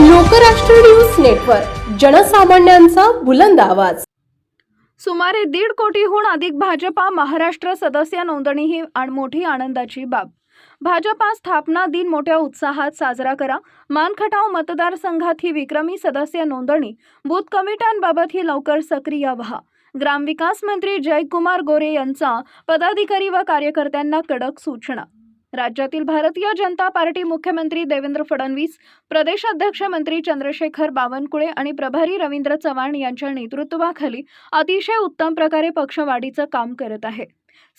Lokrashtra news network जनसामान्यांचा बुलंद आवाज. सुमारे दीड कोटीहून अधिक भाजपा महाराष्ट्र सदस्य नोंदणी ही आण- मोठी आनंदाची बाब. भाजपा स्थापना दिन मोठ्या उत्साहात साजरा करा. मानखटाव मतदारसंघात ही विक्रमी सदस्य नोंदणी बूथ कमिट्यांबाबत ही लवकर सक्रिय व्हा. ग्रामविकास मंत्री जयकुमार गोरे यांचा पदाधिकारी व कार्यकर्त्यांना कडक सूचना. राज्यातील भारतीय जनता पार्टी मुख्यमंत्री देवेंद्र फडणवीस प्रदेशाध्यक्ष मंत्री चंद्रशेखर बावनकुळे आणि प्रभारी रवींद्र चव्हाण यांच्या नेतृत्वाखाली अतिशय उत्तम प्रकारे पक्षवाढीचं काम करत आहे.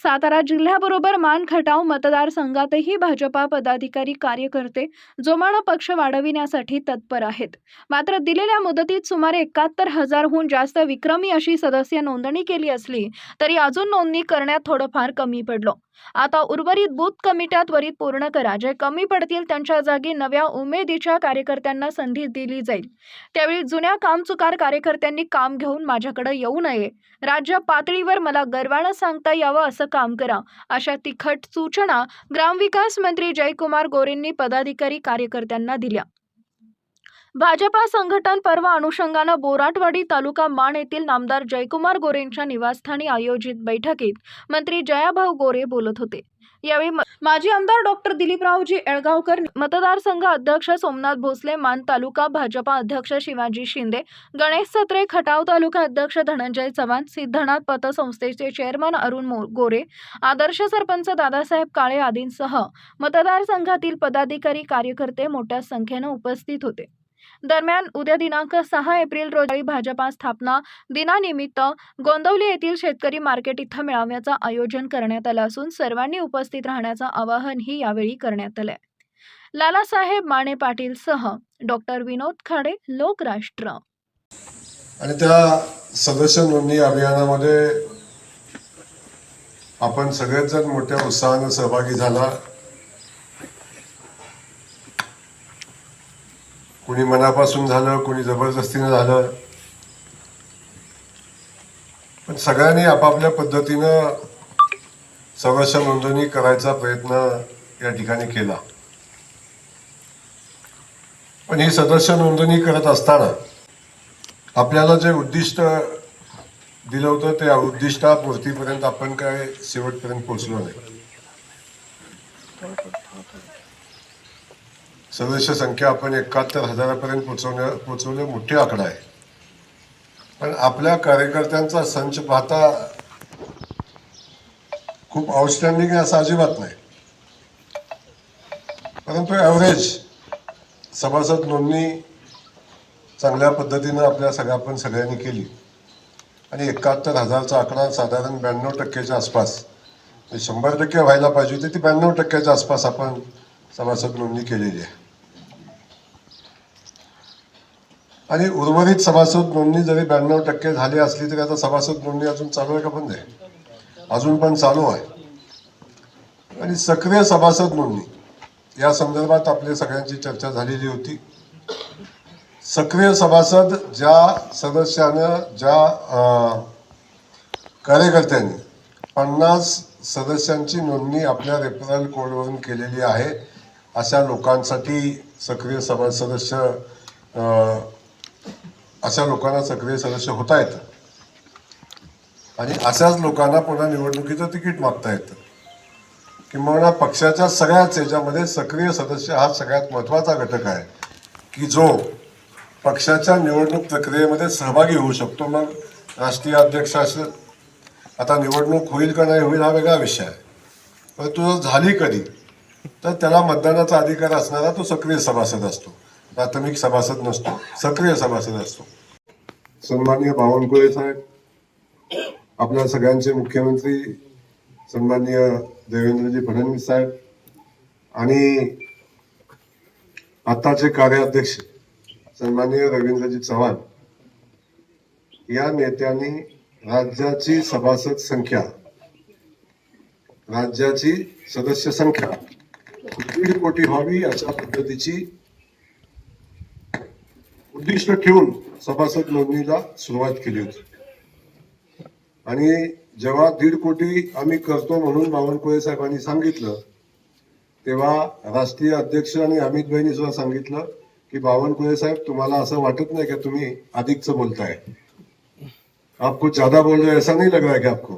सातारा जिल्ह्याबरोबर मान खटाव मतदारसंघातही भाजपा पदाधिकारी कार्यकर्ते जोमानं पक्ष वाढविण्यासाठी तत्पर आहेत. मात्र दिलेल्या मुदतीत सुमारे एकाहत्तर हजारहून जास्त विक्रमी अशी सदस्य नोंदणी केली असली तरी अजून नोंदणी करण्यात थोडंफार कमी पडलो. आता उर्वरित बूथ कमिट्या त्वरित पूर्ण करा. जे कमी पडतील त्यांच्या जागी नव्या उमेदीच्या कार्यकर्त्यांना संधी दिली जाईल. त्यावेळी जुन्या कामचुकार कार्यकर्त्यांनी काम घेऊन माझ्याकडे येऊ नये. राज्य पातळीवर मला गर्वानं सांगता यावं असं काम करा. अशा तिखट सूचना ग्रामविकास मंत्री जयकुमार गोरेंनी पदाधिकारी कार्यकर्त्यांना दिल्या. भाजपा संघटन पर्व अनुषंगानं बोराटवाडी तालुका माण येथील नामदार जयकुमार गोरेंच्या निवासस्थानी आयोजित बैठकीत मंत्री जयाभाऊ गोरे बोलत होते. यावेळी माजी आमदार डॉक्टर दिलीपरावजी येळगावकर मतदारसंघ अध्यक्ष सोमनाथ भोसले मान तालुका भाजपा अध्यक्ष शिवाजी शिंदे गणेश सत्रे खटाव तालुका अध्यक्ष धनंजय चव्हाण सिद्धनाथ पतसंस्थेचे चेअरमन अरुण मो- गोरे आदर्श सरपंच दादासाहेब काळे आदींसह मतदारसंघातील पदाधिकारी कार्यकर्ते मोठ्या संख्येनं उपस्थित होते. दरम्यान उद्या दिनांक सहा एप्रिल रोजी भाजपा स्थापना दिनानिमित्त गोंदवली येथील शेतकरी मार्केट इथं मेळाव्याचं आयोजन करण्यात आलं असून सर्वांनी उपस्थित राहण्याचं आवाहनही यावेळी करण्यात आलंय. लालासाहेब माने पाटील सह डॉक्टर विनोद खाडे लोकराष्ट्र. आणि त्या सदस्य नोंदणी अभियानामध्ये आपण सगळेच जण मोठ्या उत्साहाने सहभागी झाला. कुणी मनापासून झालं कुणी जबरदस्तीनं झालं. पण सगळ्यांनी आपापल्या पद्धतीनं सदस्य नोंदणी करायचा प्रयत्न या ठिकाणी केला. पण ही सदस्य नोंदणी करत असताना आपल्याला जे उद्दिष्ट दिलं होतं त्या उद्दिष्टापूर्तीपर्यंत आपण काय शेवटपर्यंत पोहोचलो नाही. सदस्य संख्या आपण एकाहत्तर हजारापर्यंत पोचवण्या पोचवले मोठी आकडा आहे. पण आपल्या कार्यकर्त्यांचा संच पाहता खूप आउटस्टँडिंग आहे असं अजिबात नाही. परंतु ॲव्हरेज सभासद नोंदणी चांगल्या पद्धतीनं आपल्या सगळ्या आपण सगळ्यांनी केली. आणि एकाहत्तर हजारचा आकडा साधारण ब्याण्णव टक्क्याच्या आसपास म्हणजे शंभर टक्के व्हायला पाहिजे होती ती ब्याण्णव टक्क्याच्या आसपास आपण सभासद नोंदणी केलेली आहे. आणि उर्वरित सभासद नोंदणी जरी ब्याण्णव टक्के झाली असली तरी आता सभासद नोंदणी अजून चालू आहे का बंद आहे? अजून पण चालू आहे. आणि सक्रिय सभासद नोंदणी या संदर्भात आपल्या सगळ्यांची चर्चा झालेली होती. सक्रिय सभासद ज्या सदस्यानं ज्या कार्यकर्त्यांनी पन्नास सदस्यांची नोंदणी आपल्या रेफरल कोडवरून केलेली आहे अशा लोकांसाठी सक्रिय सभा सदस्य अशा लोकांना सक्रिय सदस्य होता येतं. आणि अशाच लोकांना पुन्हा निवडणुकीचं तिकीट मागता येतं. किंबहुना पक्षाच्या सगळ्याच याच्यामध्ये सक्रिय सदस्य हा सगळ्यात महत्त्वाचा घटक आहे. की जो पक्षाच्या निवडणूक प्रक्रियेमध्ये सहभागी होऊ शकतो. मग राष्ट्रीय अध्यक्ष असेल आता निवडणूक होईल का नाही होईल हा वेगळा विषय आहे. परंतु जर झाली कधी तर त्याला मतदानाचा अधिकार असणारा तो सक्रिय सभासद असतो. प्राथमिक सभासद नसतो सक्रिय सभासद असतो. सन्माननीय बावनकुळे साहेब आपल्या सगळ्यांचे मुख्यमंत्री सन्माननीय देवेंद्रजी फडणवीस साहेब आणि आताचे कार्याध्यक्ष सन्माननीय रवींद्रजी चव्हाण या नेत्यांनी राज्याची सभासद संख्या राज्याची सदस्य संख्या दीड कोटी व्हावी अशा पद्धतीची उद्दिष्ट ठेवून सभासद नोंदणीला सुरुवात केली होती. आणि जेव्हा दीड कोटी आम्ही करतो म्हणून बावनकुळे साहेबांनी सांगितलं तेव्हा राष्ट्रीय अध्यक्ष आणि अमित भाईंनी सुद्धा सांगितलं की बावनकुळे साहेब तुम्हाला असं वाटत नाही का तुम्ही अधिकचं बोलताय? आपको ज्यादा बोल रहे हो, ऐसा नहीं लग रहा है की आपको?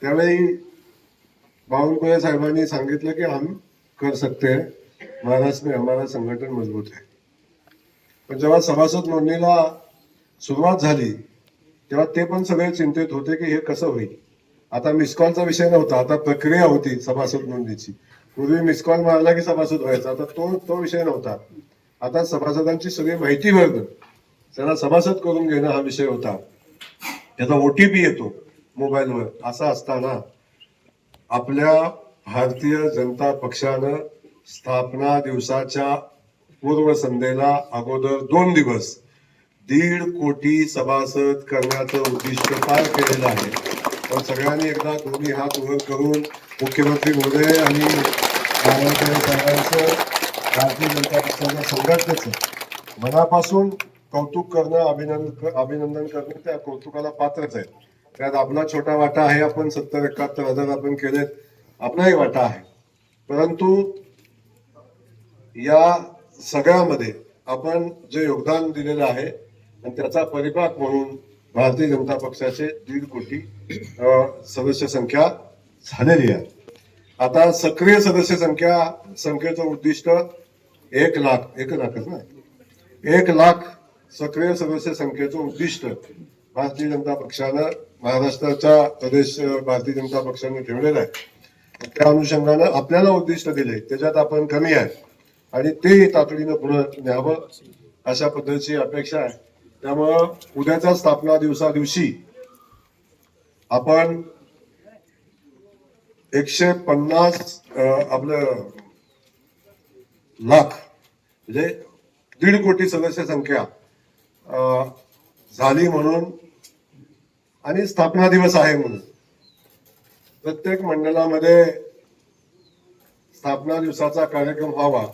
त्यावेळी बावनकुळे साहेबांनी सांगितलं की हम कर सकते हैं महाराष्ट्र में हमारा संघटन मजबूत है. पण जेव्हा सभासद नोंदणीला सुरुवात झाली तेव्हा ते पण सगळे चिंतित होते की हे कसं होईल. आता मिसकॉलचा विषय नव्हता आता प्रक्रिया होती सभासद नोंदणीची पूर्वी मिसकॉल मारला की सभासद व्हायचा आता तो तो विषय नव्हता. आता सभासदांची सगळी माहिती भरणं त्यांना सभासद करून घेणं हा विषय होता. त्याचा ओटीपी येतो मोबाईलवर असा असताना आपल्या भारतीय जनता पक्षानं स्थापना दिवसाच्या पूर्वसंध्येला अगोदर दोन दिवस दीड कोटी सभासद करण्याचं उद्दिष्ट पार केलेलं आहे. पण सगळ्यांनी एकदा दोन्ही हात वर करून मुख्यमंत्री महोदय आणि साहेबांचं भारतीय जनता पक्षाच्या संघटनेचं मनापासून कौतुक करणं अभिनंदन अभिनंदन करणं त्या कौतुकाला पात्रच आहे त्यात आपला छोटा वाटा आहे आपण सत्तर एकाहत्तर हजार आपण केलेत आपलाही वाटा आहे. परंतु या सगळ्यामध्ये आपण जे योगदान दिलेलं आहे आणि त्याचा परिपाक म्हणून भारतीय जनता पक्षाचे दीड कोटी सदस्य संख्या झालेली आहे. आता सक्रिय सदस्य संख्या संख्येचं उद्दिष्ट एक लाख एक लाखच ना एक लाख सक्रिय सदस्य संख्येचं उद्दिष्ट भारतीय जनता पक्षानं महाराष्ट्राच्या प्रदेश भारतीय जनता पक्षाने ठेवलेलं आहे. त्या अनुषंगानं आपल्याला उद्दिष्ट दिले त्याच्यात आपण कमी आहे. आणि ते तातडीनं पुढे न्यावं अशा पद्धतीची अपेक्षा आहे. त्यामुळं उद्याच्या स्थापना दिवसा दिवशी आपण एकशे पन्नास आपलं लाख म्हणजे दीड कोटी सदस्य संख्या अं, झाली म्हणून आणि स्थापना दिवस आहे म्हणून. प्रत्येक मंडळामध्ये स्थापना दिवसाचा कार्यक्रम व्हावा.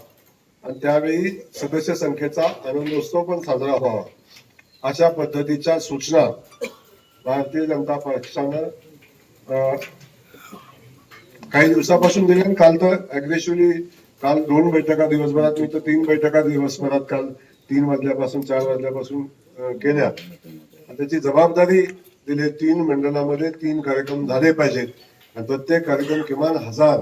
आणि त्यावेळी सदस्य संख्येचा आनंदोत्सव पण साजरा व्हावा. अशा पद्धतीच्या सूचना भारतीय जनता पक्षानं काही दिवसापासून दिल्या आणि काल तर अग्रेसिव्हली काल दोन बैठका दिवसभरात मी तर तीन बैठका दिवसभरात काल तीन वाजल्यापासून चार वाजल्यापासून केल्या. आणि त्याची जबाबदारी दिली तीन मंडळामध्ये तीन कार्यक्रम झाले पाहिजेत. आणि प्रत्येक कार्यक्रम किमान हजार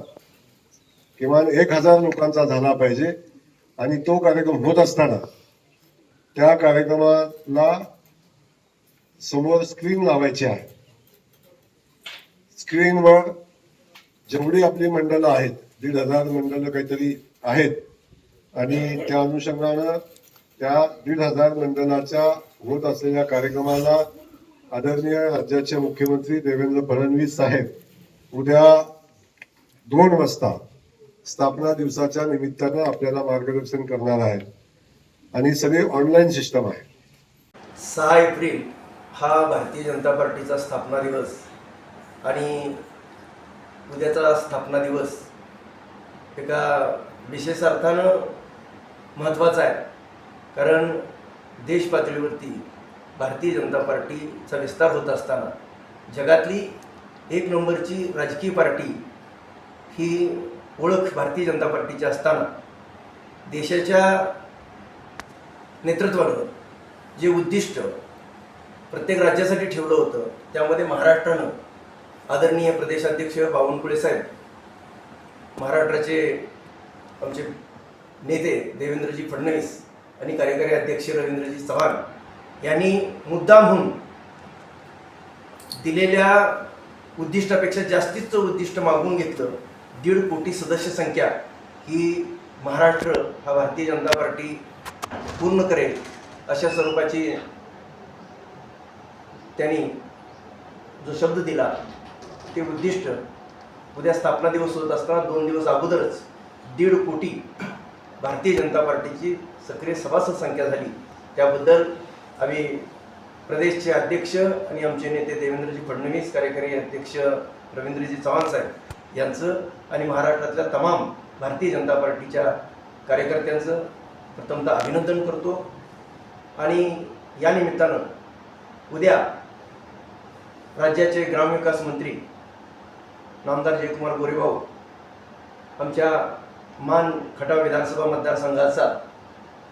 किमान एक हजार लोकांचा झाला पाहिजे. आणि तो कार्यक्रम होत असताना त्या कार्यक्रमाला समोर स्क्रीन लावायची आहे. स्क्रीनवर जेवढी आपली मंडळं आहेत दीड हजार मंडळं काहीतरी आहेत आणि त्या अनुषंगानं त्या दीड हजार मंडळाच्या होत असलेल्या कार्यक्रमाला आदरणीय राज्याचे मुख्यमंत्री देवेंद्र फडणवीस साहेब उद्या दोन वाजता स्थापना दिवसाच्या निमित्तानं आपल्याला मार्गदर्शन करणार आहेत. आणि सगळे ऑनलाईन सिस्टम आहे सहा एप्रिल हा भारतीय जनता पार्टीचा स्थापना दिवस आणि उद्याचा स्थापना दिवस एका विशेष अर्थानं महत्त्वाचा आहे. कारण देश पातळीवरती भारतीय जनता पार्टीचा विस्तार होत असताना जगातली एक नंबरची राजकीय पार्टी ही ओळख भारतीय जनता पार्टीची असताना देशाच्या नेतृत्वानं जे उद्दिष्ट प्रत्येक राज्यासाठी ठेवलं होतं त्यामध्ये महाराष्ट्रानं आदरणीय प्रदेशाध्यक्ष बावनकुळे साहेब महाराष्ट्राचे आमचे नेते देवेंद्रजी फडणवीस आणि कार्यकारी अध्यक्ष रवींद्रजी चव्हाण यांनी मुद्दामहून दिलेल्या उद्दिष्टापेक्षा जास्तीचं उद्दिष्ट मागून घेतलं. दीड कोटी सदस्य संख्या ही महाराष्ट्र हा भारतीय जनता पार्टी पूर्ण करेल अशा स्वरूपाची त्यांनी जो शब्द दिला ते उद्दिष्ट उद्या स्थापना दिवस होत असताना दोन दिवस अगोदरच दीड कोटी भारतीय जनता पार्टीची सक्रिय सभासद संख्या झाली. त्याबद्दल आम्ही प्रदेशचे अध्यक्ष आणि आमचे नेते देवेंद्रजी फडणवीस कार्यकारी अध्यक्ष रवींद्रजी चव्हाण साहेब यांचं आणि महाराष्ट्रातल्या तमाम भारतीय जनता पार्टीच्या कार्यकर्त्यांचं प्रथमतः अभिनंदन करतो. आणि या निमित्तानं उद्या राज्याचे ग्रामविकास मंत्री नामदार जयकुमार गोरेभाऊ आमच्या मान खटाव विधानसभा मतदारसंघाचा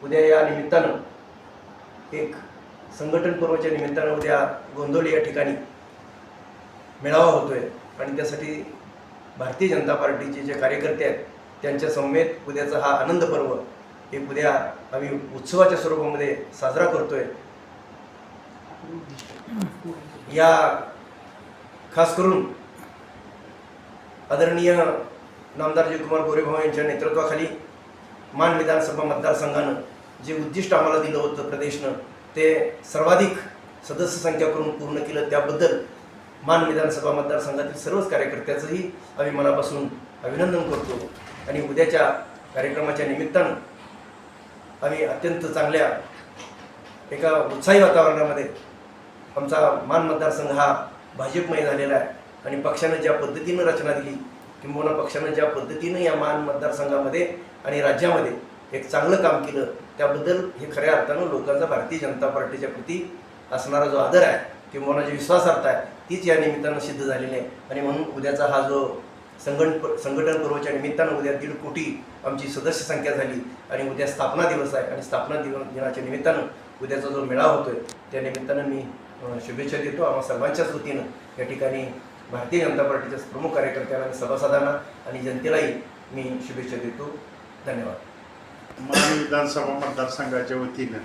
उद्या या निमित्तानं एक संघटन पर्वच्या निमित्तानं उद्या गोंदवली या ठिकाणी मेळावा होतोय. आणि त्यासाठी भारतीय जनता पार्टीचे जे कार्यकर्ते आहेत त्यांच्या समवेत उद्याचा हा आनंद पर्व हे उद्या आम्ही उत्सवाच्या स्वरूपामध्ये साजरा करतोय. या खास करून आदरणीय नामदारजी कुमार गोरेभाऊ यांच्या नेतृत्वाखाली मान विधानसभा मतदारसंघानं जे उद्दिष्ट आम्हाला दिलं होतं प्रदेशनं ते सर्वाधिक सदस्य संख्या करून पूर्ण केलं. त्याबद्दल मान विधानसभा मतदारसंघातील सर्वच कार्यकर्त्याचंही आम्ही मनापासून अभिनंदन करतो. आणि उद्याच्या कार्यक्रमाच्या निमित्तानं आम्ही अत्यंत चांगल्या एका उत्साही वातावरणामध्ये आमचा मान मतदारसंघ हा भाजपमय झालेला आहे. आणि पक्षानं ज्या पद्धतीनं रचना दिली किंबहुना पक्षानं ज्या पद्धतीनं या मान मतदारसंघामध्ये आणि राज्यामध्ये एक चांगलं काम केलं त्याबद्दल हे खऱ्या अर्थानं लोकांचा भारतीय जनता पार्टीच्या प्रती असणारा जो आदर आहे किंबहुना जो विश्वासार्थ आहे तीच या निमित्तानं सिद्ध झालेली आहे. आणि म्हणून उद्याचा हा जो संघटन संघटन पर्वच्या निमित्तानं उद्या दीड कोटी आमची सदस्य संख्या झाली आणि उद्या स्थापना दिवस आहे. आणि स्थापना दिवस दिनाच्या निमित्तानं उद्याचा जो मेळावा होतोय त्या निमित्तानं मी शुभेच्छा देतो आम्हा सर्वांच्याच वतीनं. या ठिकाणी भारतीय जनता पार्टीच्या प्रमुख कार्यकर्त्यांना आणि सभासदांना आणि जनतेलाही मी शुभेच्छा देतो. धन्यवाद. मान विधानसभा मतदारसंघाच्या वतीनं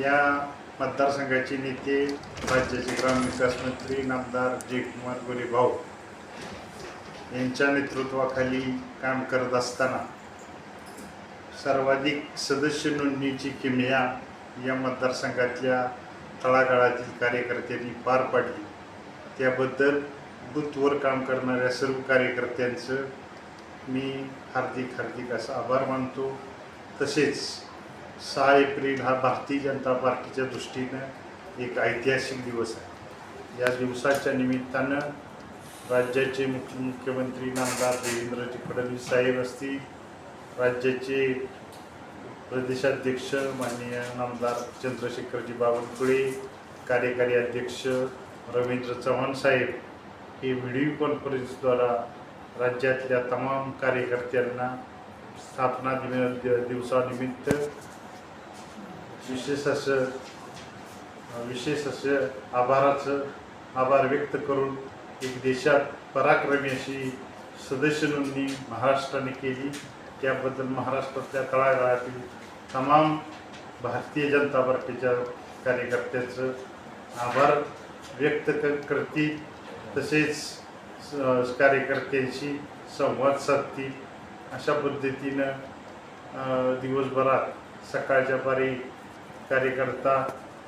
या मतदारसंघाचे नेते राज्याचे ग्रामविकास मंत्री नामदार जयकुमार गोरे भाऊ यांच्या नेतृत्वाखाली काम करत असताना सर्वाधिक सदस्य नोंदणीची किमया या मतदारसंघातल्या तळागाळातील कार्यकर्त्यांनी पार पाडली. त्याबद्दल बूथवर काम करणाऱ्या सर्व कार्यकर्त्यांचं मी हार्दिक हार्दिक असा आभार मानतो. तसेच सहा एप्रिल हा भारतीय जनता पार्टीच्या दृष्टीनं एक ऐतिहासिक दिवस आहे. या दिवसाच्या निमित्तानं राज्याचे मुख्य मुख्यमंत्री नामदार देवेंद्रजी फडणवीस साहेब असतील राज्याचे प्रदेशाध्यक्ष माननीय नामदार चंद्रशेखरजी बावनकुळे कार्यकारी अध्यक्ष रवींद्र चव्हाण साहेब हे व्हिडिओ कॉन्फरन्सद्वारा राज्यातल्या तमाम कार्यकर्त्यांना स्थापना दिन दिवसानिमित्त विशेष असं विशेष असं आभाराचं आभार व्यक्त करून एक देशात पराक्रमी अशी सदस्य नोंदणी महाराष्ट्राने केली. त्याबद्दल महाराष्ट्रातल्या तळागाळातील तमाम भारतीय जनता पार्टीच्या कार्यकर्त्यांचं आभार व्यक्त क करतील. तसेच कार्यकर्त्यांशी संवाद साधतील. अशा पद्धतीनं दिवसभरात सकाळच्या पारी कार्यकर्ता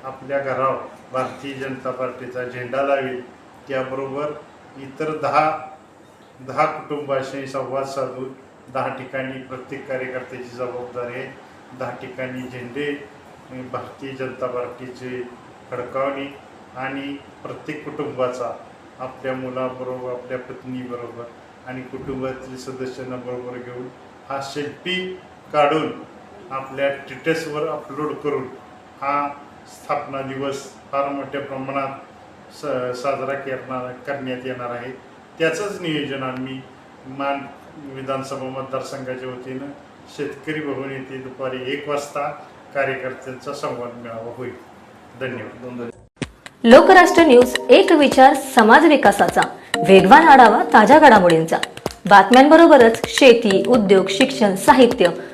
आपल्या घरावर भारतीय जनता पार्टीचा झेंडा लावेल. त्याबरोबर इतर दहा दहा कुटुंबाशी संवाद साधून दहा ठिकाणी प्रत्येक कार्यकर्त्याची जबाबदारी आहे. दहा ठिकाणी झेंडे भारतीय जनता पार्टीचे फडकावणी आणि प्रत्येक कुटुंबाचा आपल्या मुलाबरोबर आपल्या पत्नीबरोबर आणि कुटुंबातील सदस्यांना बरोबर घेऊन हा सेल्फी काढून आपल्या स्टेटसवर अपलोड करून हा स्थापना दिवस फार मोठ्या प्रमाणात स साजरा करणार करण्यात येणार आहे. त्याचंच नियोजन आम्ही मान विधानसभा मतदारसंघाच्या वतीनं शेतकरी भवन येथे दुपारी एक वाजता कार्यकर्त्यांचा संवाद मेळावा होईल. धन्यवाद. दोन लोकराष्ट्र न्यूज एक विचार समाज विकासाचा. वेगवान आढावा ताज्या घडामोडींचा. बातम्यांबरोबरच शेती उद्योग शिक्षण साहित्य